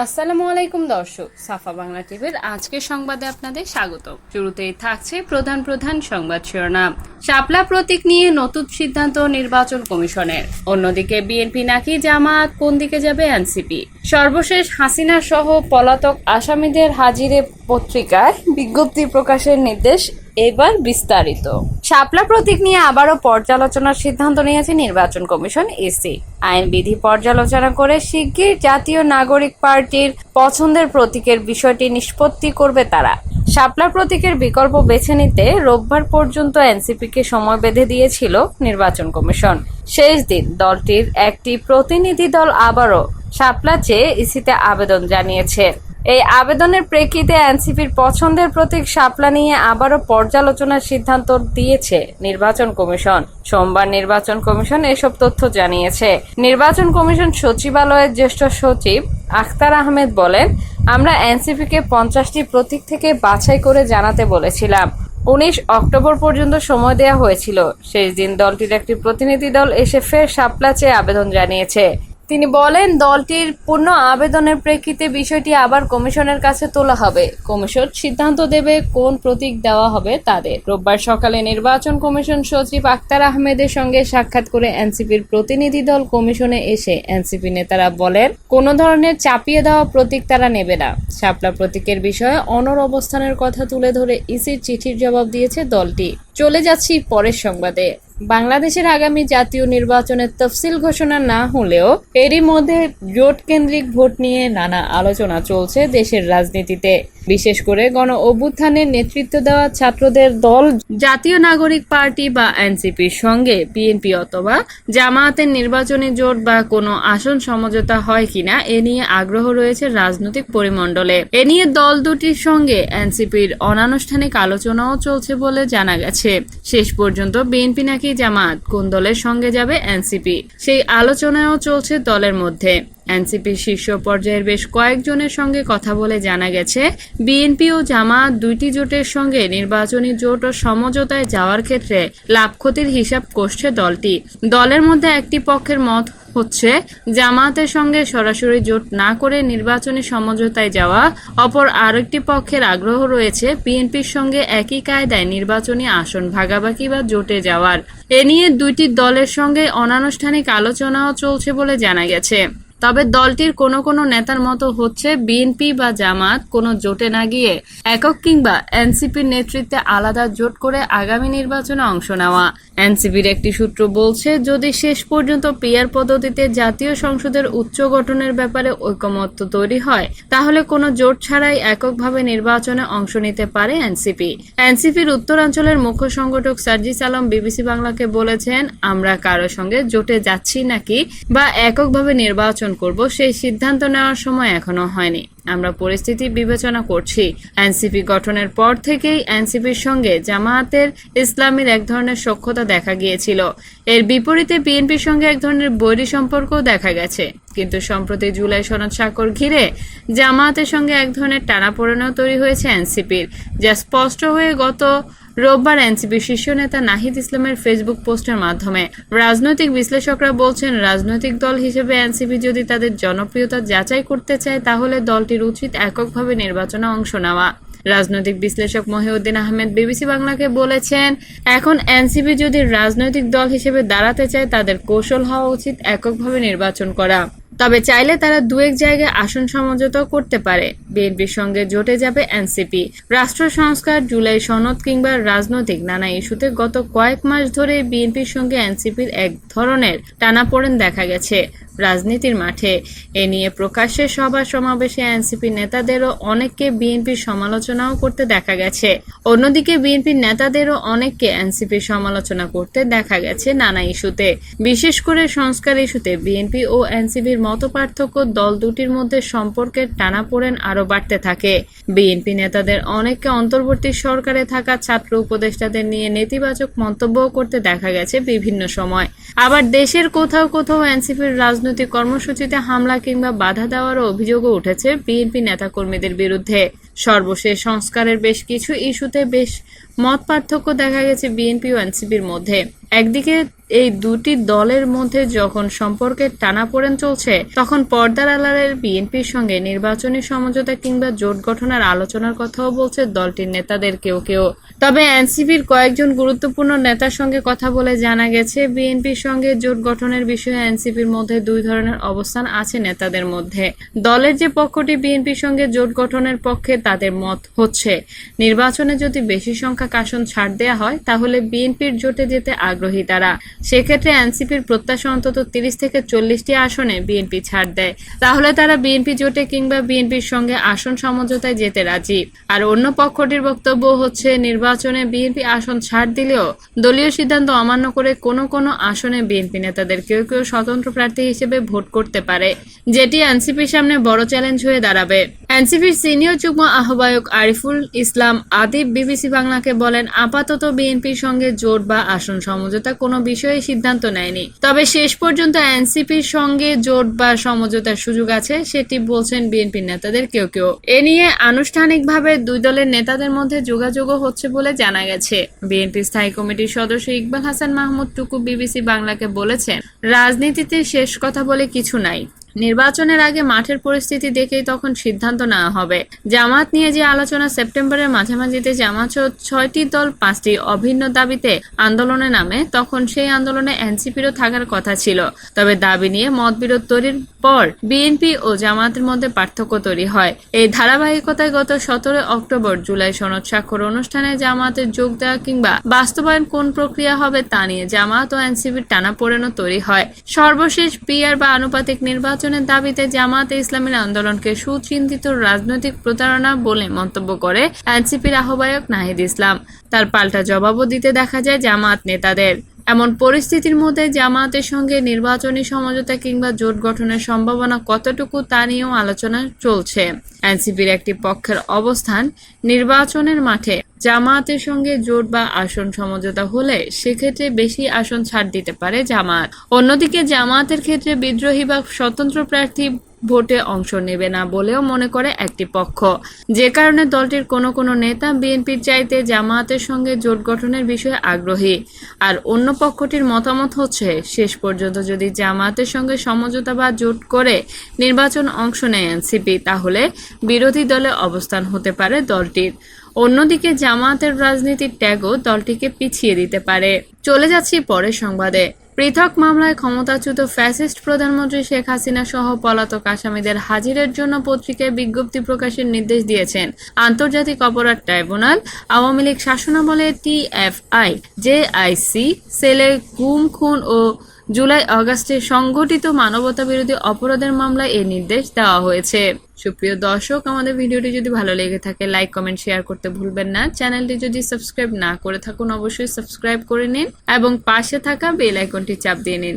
আসসালামু আলাইকুম দর্শক, সাফা বাংলা টিভির আজকের সংবাদে আপনাদের স্বাগত শুরুতেই থাকছে প্রধান প্রধান সংবাদ শিরোনাম। শাপলা প্রতীক নিয়ে নতুন সিদ্ধান্ত নির্বাচন কমিশনের। অন্যদিকে বিএনপি নাকি জামায়াত কোন দিকে যাবে এনসিপি? সর্বশেষ হাসিনা সহ পলাতক আসামিদের হাজিরে পত্রিকায় বিজ্ঞপ্তি প্রকাশের নির্দেশ এবার বিস্তারিত। শাপলা প্রতীক নিয়ে আবারও পর্যালোচনার সিদ্ধান্ত নিয়েছে নির্বাচন কমিশন এসি। আইনবিধি পর্যালোচনা করে শিগগির জাতীয় নাগরিক পার্টির পছন্দের প্রতীকের বিষয়টি নিষ্পত্তি করবে তারা। শাপলা প্রতীকের বিকল্প বেছে নিতে রোববার পর্যন্ত এনসিপিকে সময় বেঁধে দিয়েছিল নির্বাচন কমিশন। শেষ দিন দলটির একটি প্রতিনিধি দল আবারও শাপলা চেয়ে ইসিতে আবেদন জানিয়েছে। এই আবেদনের প্রেক্ষিতে এনসিপির পছন্দের প্রতীক শাপলা নিয়ে আবারও পর্যালোচনার সিদ্ধান্ত দিয়েছে নির্বাচন কমিশন। সোমবার নির্বাচন কমিশন এসব তথ্য জানিয়েছে। নির্বাচন কমিশন সচিবালয়ের জ্যেষ্ঠ সচিব আখতার আহমেদ বলেন, আমরা এনসিপিকে পঞ্চাশটি প্রতীক থেকে বাছাই করে জানাতে বলেছিলাম। উনিশ অক্টোবর পর্যন্ত সময় দেওয়া হয়েছিল। শেষ দিন দলটির একটি প্রতিনিধি দল এসে ফের শাপলা চেয়ে আবেদন জানিয়েছে। তিনি বলেন, দলটির পূর্ণ আবেদনের প্রেক্ষিতে বিষয়টি আবার কমিশনের কাছে তোলা হবে। কমিশন সিদ্ধান্ত দেবে কোন প্রতীক দেওয়া হবে তাদের। রোববার সকালে নির্বাচন কমিশন সচিব আক্তার আহমেদের সঙ্গে সাক্ষাৎ করে এনসিপির প্রতিনিধি দল কমিশনে এসে এনসিপি নেতারা বলেন, কোনো ধরনের চাপিয়ে দেওয়া প্রতীক তারা নেবে না। শাপলা প্রতীকের বিষয়ে অনর অবস্থানের কথা তুলে ধরে ইসির চিঠির জবাব দিয়েছে দলটি। চলে যাচ্ছি পরের সংবাদে। বাংলাদেশের আগামী জাতীয় নির্বাচনের তফসিল ঘোষণা না হলেও এরই মধ্যে জোট কেন্দ্রিক ভোট নিয়ে নানা আলোচনা চলছে দেশের রাজনীতিতে। বিশেষ করে গণ অভ্যুত্থানের নেতৃত্ব দেওয়া ছাত্রদের দল, জাতীয় নাগরিক পার্টি বা এনসিপির সঙ্গে বিএনপি অথবা জামায়াতের নির্বাচনী জোট বা কোনো আসন সমঝোতা হয় কিনা এ নিয়ে আগ্রহ রয়েছে রাজনৈতিক পরিমণ্ডলে। এ নিয়ে দল দুটির সঙ্গে এনসিপির অনানুষ্ঠানিক আলোচনাও চলছে বলে জানা গেছে। শেষ পর্যন্ত বিএনপি নাকি জামাত কোন দলের সঙ্গে যাবে এনসিপি? সেই আলোচনাও চলছে দলের মধ্যে। এনসিপির শীর্ষ পর্যায়ের বেশ কয়েকজনের সঙ্গে কথা বলে জানা গেছে, বিএনপি ও জামাত দুইটি জোটের সঙ্গে নির্বাচনী জোট ও সমঝোতায় যাওয়ার ক্ষেত্রে লাভ ক্ষতির হিসাব করছে দলটি। দলের মধ্যে একটি পক্ষের মত হচ্ছে, জামায়াতের সঙ্গে সরাসরি জোট না করে নির্বাচনী সমঝোতায় যাওয়া। অপর আরেকটি পক্ষের আগ্রহ রয়েছে, বিএনপির সঙ্গে একই কায়দায় নির্বাচনী আসন ভাগাভাগি বা জোটে যাওয়ার। এ নিয়ে দুইটি দলের সঙ্গে অনানুষ্ঠানিক আলোচনাও চলছে বলে জানা গেছে। তবে দলটির কোনো কোনো নেতার মতো হচ্ছে বিএনপি বা জামাত, কোনো জোটে না গিয়ে একক কিংবা এনসিপির নেতৃত্বে আলাদা জোট করে আগামী নির্বাচনে অংশ নেওয়া। এনসিপির একটি সূত্র বলছে, যদি শেষ পর্যন্ত পিয়ার পদ্ধতিতে জাতীয় সংসদের উচ্চ গঠনের ব্যাপারে ঐকমত্য তৈরি হয়, তাহলে কোনো জোট ছাড়াই এককভাবে নির্বাচনে অংশ নিতে পারে এনসিপি। এনসিপির উত্তরাঞ্চলের মুখ্য সংগঠক সার্জিস আলম বিবিসি বাংলাকে বলেছেন, আমরা কারও সঙ্গে জোটে যাচ্ছি নাকি বা এককভাবে নির্বাচন করব সেই সিদ্ধান্ত নেওয়ার সময় এখনও হয়নি। আমরা পরিস্থিতি বিবেচনা করছি। এনসিপি গঠনের পর থেকেই এনসিপির সঙ্গে জামায়াতের ইসলামীর এক ধরনের সখ্যতা দেখা গিয়েছিল। এর বিপরীতে বিএনপির সঙ্গে এক ধরনের বৈরী সম্পর্ক দেখা গেছে। কিন্তু সম্প্রতি জুলাই সনদ স্বাক্ষর ঘিরে জামায়াতের সঙ্গে এক ধরনের টানাপোড়েনও তৈরি হয়েছে এনসিপির, যা স্পষ্ট হয়ে গত রোববার এনসিপি শীর্ষ নেতা নাহিদ ইসলামের ফেসবুক পোস্টের মাধ্যমে। রাজনৈতিক বিশ্লেষকরা বলছেন, রাজনৈতিক দল হিসেবে এনসিপি যদি তাদের জনপ্রিয়তা যাচাই করতে চায়, তাহলে দলটির উচিত এককভাবে নির্বাচনে অংশ নেওয়া। রাজনৈতিক বিশ্লেষক মহিউদ্দিন আহমেদ বিবিসি বাংলাকে বলেছেন, এখন এনসিপি যদি রাজনৈতিক দল হিসেবে দাঁড়াতে চায়, তাদের কৌশল হওয়া উচিত এককভাবে নির্বাচন করা। তবে চাইলে তারা দু এক জায়গায় আসন সমঝোতাও করতে পারে। বিএনপির সঙ্গে জোটে যাবে এনসিপি। রাষ্ট্র সংস্কার, জুলাই সনদ কিংবা রাজনৈতিক নানা ইস্যুতে গত কয়েক মাস ধরে বিএনপির সঙ্গে এনসিপির এক ধরনের টানাপোড়েন দেখা গেছে। রাজনীতির মাঠে। এ নিয়ে প্রকাশ্যে সভা সমাবেশে এনসিপি নেতাদেরও অনেককে বিএনপির সমালোচনাও করতে দেখা গেছে। অন্যদিকে বিএনপির নেতাদেরও অনেককে এনসিপির সমালোচনা করতে দেখা গেছে নানা ইস্যুতে। বিশেষ করে সংস্কার ইস্যুতে বিএনপি ও এনসিপির মত পার্থক্য দল দুটির মধ্যে সম্পর্কের টানাপোড়েন আরও বাড়তে থাকে। বিএনপি নেতাদের অনেককে অন্তর্বর্তী সরকারে থাকা ছাত্র উপদেষ্টাদের নিয়ে নেতিবাচক মন্তব্যও করতে দেখা গেছে বিভিন্ন সময়। আবার দেশের কোথাও কোথাও এনসিপির রাজনৈতিক কর্মসূচিতে হামলা কিংবা বাধা দেওয়ারও অভিযোগও উঠেছে বিএনপি নেতাকর্মীদের বিরুদ্ধে। সর্বশেষ সংস্কারের বেশ কিছু ইস্যুতে বেশ মত পার্থক্য দেখা গেছে বিএনপি ও এনসিপির মধ্যে। একদিকে এই দুটি দলের মধ্যে যখন সম্পর্কের টানাপোড়েন চলছে, তখন পর্দার আলারের বিএনপির সঙ্গে নির্বাচনী সমঝোতা কিংবা জোট গঠনের আলোচনার কথাও বলছে দলটির নেতাদের কেউ কেউ। তবে এনসিপির কয়েকজন গুরুত্বপূর্ণ নেতার সঙ্গে কথা বলে জানা গেছে, বিএনপির সঙ্গে জোট গঠনের বিষয়ে এনসিপির মধ্যে দুই ধরনের অবস্থান আছে নেতাদের মধ্যে। দলের যে পক্ষটি বিএনপির সঙ্গে জোট গঠনের পক্ষে, তাদের মত হচ্ছে, নির্বাচনে যদি বেশি সংখ্যক আসন ছাড় দেওয়া হয়, তাহলে বিএনপির জোটে যেতে আগ্রহী তারা। সেক্ষেত্রে এনসিপির প্রত্যাশা অন্তত তিরিশ থেকে চল্লিশটি আসনে বিএনপি ছাড় দেয়। তাহলে তারা বিএনপি জোটে কিংবা বিএনপির সঙ্গে আসন সমঝোতায় যেতে রাজি। আর অন্য পক্ষটির বক্তব্য হচ্ছে, নির্বাচনে বিএনপি আসন ছাড় দিলেও দলীয় সিদ্ধান্ত অমান্য করে কোনো কোনো আসনে বিএনপি নেতাদের কেউ কেউ স্বতন্ত্র প্রার্থী হিসেবে ভোট করতে পারে, যেটি এনসিপির সামনে বড় চ্যালেঞ্জ হয়ে দাঁড়াবে। এনসিপির সিনিয়র যুগ্ম আহ্বায়ক আরিফুল ইসলাম আদিব বিবিসি বাংলাকে বলেন, আপাতত বিএনপির সঙ্গে জোট বা আসন সমঝোতা কোনো বিষয়ে সিদ্ধান্ত নেয়নি। তবে শেষ পর্যন্ত এনসিপির সঙ্গে জোট বা সমঝোতার সুযোগ আছে, সেটি বলছেন বিএনপির নেতাদের কেউ কেউ। এ নিয়ে আনুষ্ঠানিকভাবে দুই দলের নেতাদের মধ্যে যোগাযোগও হচ্ছে বলে জানা গেছে। বিএনপি স্থায়ী কমিটির সদস্য ইকবাল হাসান মাহমুদ টুকু বিবিসি বাংলাকে বলেছেন, রাজনীতিতে শেষ কথা বলে কিছু নাই। নির্বাচনের আগে মাঠের পরিস্থিতি দেখেই তখন সিদ্ধান্ত নেওয়া হবে। জামাত নিয়ে যে আলোচনা সেপ্টেম্বরের মাঝামাঝিতে জামাত ছয়টি দল পাঁচটি অভিন্ন দাবিতে আন্দোলনে নামে, তখন সেই আন্দোলনে এনসিপিরও থাকার কথা ছিল। তবে দাবি নিয়ে মতবিরোধ তৈরির পর বিএনপি ও জামাতের মধ্যে পার্থক্য তৈরি হয়। এই ধারাবাহিকতায় গত সতেরো অক্টোবর জুলাই সনদ স্বাক্ষর অনুষ্ঠানে জামাতের যোগ দেওয়া কিংবা বাস্তবায়ন কোন প্রক্রিয়া হবে তা নিয়ে জামাত ও এনসিপির টানাপোড়েনও তৈরি হয়। সর্বশেষ পিআর বা আনুপাতিক নির্বাচনের দাবিতে জামাতে ইসলামের আন্দোলনকে সুচিন্তিত রাজনৈতিক প্রতারণা বলে মন্তব্য করে এনসিপির আহ্বায়ক নাহিদ ইসলাম। তার পাল্টা জবাবও দিতে দেখা যায় জামাত নেতাদের। এমন পরিস্থিতির মধ্যে জামায়াতের সঙ্গে নির্বাচনী সমঝোতা কিংবা জোট গঠনের সম্ভাবনা কতটুকু তা নিয়েও আলোচনা চলছে। এনসিপির একটি পক্ষের অবস্থান নির্বাচনের মাঠে। জামায়াতের সঙ্গে জোট বা আসন সমঝোতা হলে সেক্ষেত্রে বেশি আসন ছাড় দিতে পারে জামায়াত। অন্যদিকে জামায়াতের ক্ষেত্রে বিদ্রোহী বা স্বতন্ত্র প্রার্থী ভোটে অংশ নেবে না বলেও মনে করে একটি পক্ষ। যে কারণে দলটির কোনো কোনো নেতা বিএনপির চাইতে জামায়াতের সঙ্গে জোট গঠনের বিষয়ে আগ্রহী। আর অন্য পক্ষটির মতামত হচ্ছে, শেষ পর্যন্ত যদি জামায়াতের সঙ্গে সমঝোতা বা জোট করে নির্বাচন অংশ নেয় এনসিপি, তাহলে বিরোধী দলে অবস্থান হতে পারে দলটির। অন্যদিকে জামায়াতের রাজনীতির ট্যাগও দলটিকে পিছিয়ে দিতে পারে। চলে যাচ্ছি পরের সংবাদে। পৃথক মামলায় ক্ষমতাচ্যুত ফ্যাসিস্ট প্রধানমন্ত্রী শেখ হাসিনা সহ পলাতক আসামিদের হাজিরের জন্য পত্রিকায় বিজ্ঞপ্তি প্রকাশের নির্দেশ দিয়েছেন আন্তর্জাতিক অপরাধ ট্রাইব্যুনাল, আওয়ামী লীগ শাসনামলে টিএফআই জেআইসি সেলে গুম, খুন ও জুলাই আগস্টে সংঘটিত মানবতা বিরোধী অপরাধের মামলায় এই নির্দেশ দেওয়া হয়েছে। সুপ্রিয় দর্শক, আমাদের ভিডিওটি যদি ভালো লেগে থাকে, লাইক, কমেন্ট, শেয়ার করতে ভুলবেন না। চ্যানেলটি যদি সাবস্ক্রাইব না করে থাকুন, অবশ্যই সাবস্ক্রাইব করে নিন এবং পাশে থাকা বেল আইকনটি চাপ দিয়ে নিন।